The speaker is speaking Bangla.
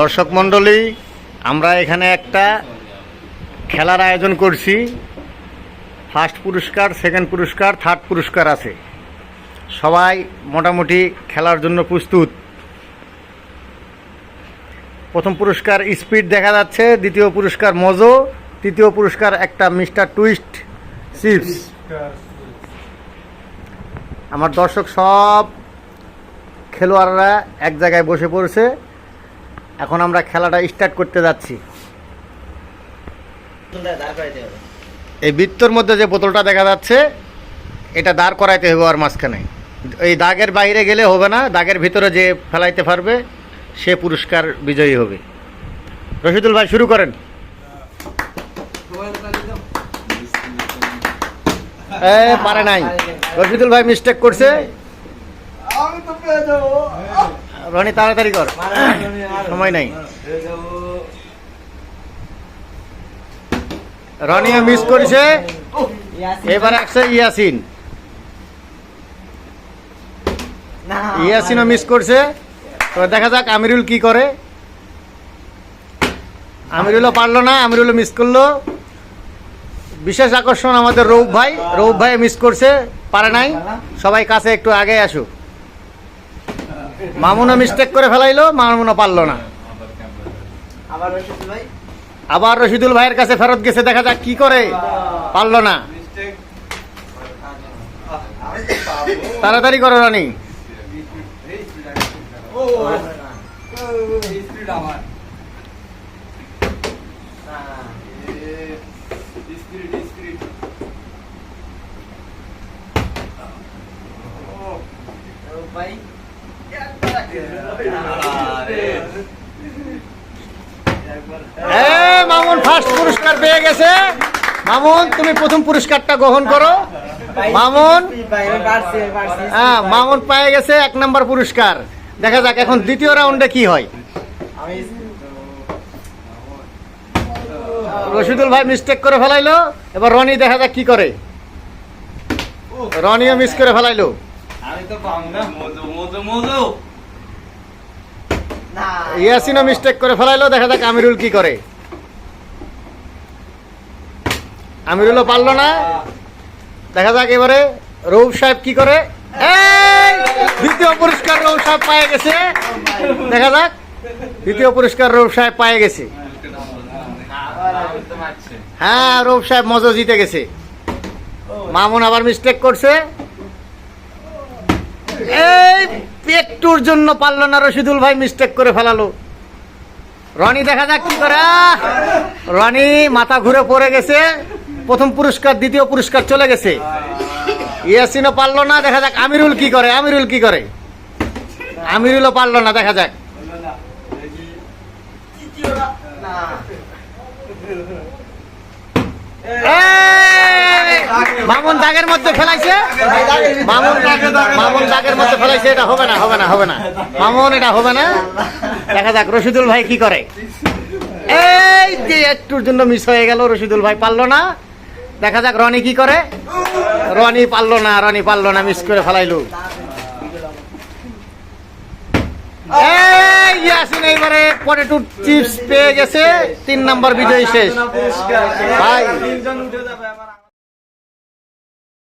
দর্শক মণ্ডলী, আমরা এখানে একটা খেলার আয়োজন করছি। ফার্স্ট পুরস্কার, সেকেন্ড পুরস্কার, থার্ড পুরস্কার আছে। সবাই মোটামুটি খেলার জন্য প্রস্তুত। প্রথম পুরস্কার স্পিড দেখা যাচ্ছে, দ্বিতীয় পুরস্কার মজো, তৃতীয় পুরস্কার একটা মিস্টার টুইস্ট, চিপস। আমার দর্শক সব খেলোয়াড়রা এক জায়গায় বসে পড়ছে। এখন আমরা খেলাটা স্টার্ট করতে যাচ্ছি। এই বৃত্তর মধ্যে যে বোতলটা দেখা যাচ্ছে, এটা দাঁড় করাইতে হবে আর মাঝখানে। এই দাগের বাইরে গেলে হবে না, দাগের ভিতরে যে ফেলাইতে পারবে, সে পুরস্কার বিজয়ী হবে। রশিদুল ভাই, শুরু করেন। পারে নাই। রশিদুল ভাই মিস্টেক করছে। রনি, তাড়াতাড়ি কর। সময় নাই। রনিও মিস করেছে। এবার আসছে ইয়াসিন। ইয়াসিনও মিস করছে। তো দেখা যাক আমিরুল কি করে। আমিরুলও পারল না, আমিরুলও মিস করল। বিশেষ আকর্ষণ আমাদের রৌফ ভাই। রৌফ ভাই মিস করছে, পারে নাই। সবাই কাছে একটু আগে আসুক। মামুনও মিস্টেক করে ফেলাইলো মামুনা পারল না। আবার রশিদ রশিদুল ভাইয়ের কাছে ফেরত গেছে দেখা যাক কি করে। পারল না। তাড়াতাড়ি করো রানি। ভাই। মামুন ফার্স্ট পুরস্কার পেয়ে গেছে। মামুন, তুমি প্রথম পুরস্কারটা গ্রহণ করো। মামুন হ্যাঁ মামুন পেয়ে গেছে এক নম্বর পুরস্কার। দেখা যাক এখন দ্বিতীয় রাউন্ডে কি হয়। রশিদুল ভাই মিস্টেক করে ফেলাইলো। এবার রনি দেখা যাক কি করে। রনিও মিস করে ফেলাইলো। আমি তো পাম না মজো মজো মজো। না ইয়াসিনও মিস্টেক করে ফেলাইলো দেখা যাক আমিরুল কি করে। আমিরুলও পারল না। দেখা যাক এবারে রৌফ সাহেব কি করে। দ্বিতীয় পুরস্কার রৌফ সাহেব পায়ে গেছে। দেখা যাক দ্বিতীয় পুরস্কার রৌফ সাহেব পায়ে গেছে। হ্যাঁ রৌফ সাহেব মজা জিতে গেছে। মামুন আবার মিস্টেক করছে। এই একটুর জন্য পারল না রশিদুল ভাই মিস্টেক করে ফেলালো রনি দেখা যাক কি করে! রনি মাথা ঘুরে পড়ে গেছে, প্রথম পুরস্কার, দ্বিতীয় পুরস্কার চলে গেছে ইয়াসিনও পারল না, দেখা যাক আমিরুল কি করে, আমিরুল কি করে আমিরুলও পারল না, দেখা যাক এই! মামুন দাগের মধ্যে ফেলাইছে? মামুন মামুন দাগের মধ্যে ফেলাইছে, এটা হবে না হবে না হবে না। মামুন, এটা হবে না। দেখা যাক, রশিদুল ভাই কি করে? এই যে একটুর জন্য মিস হয়ে গেল, রশিদুল ভাই পারল না। দেখা যাক, রনি কি করে? রনি পারল না, রনি পারল না মিস করে ফেলাইলো। ইয়াসিন, এইবারে পটেটো চিপস পেয়ে গেছে। তিন নম্বর বিজয়ী শেষ। ভাই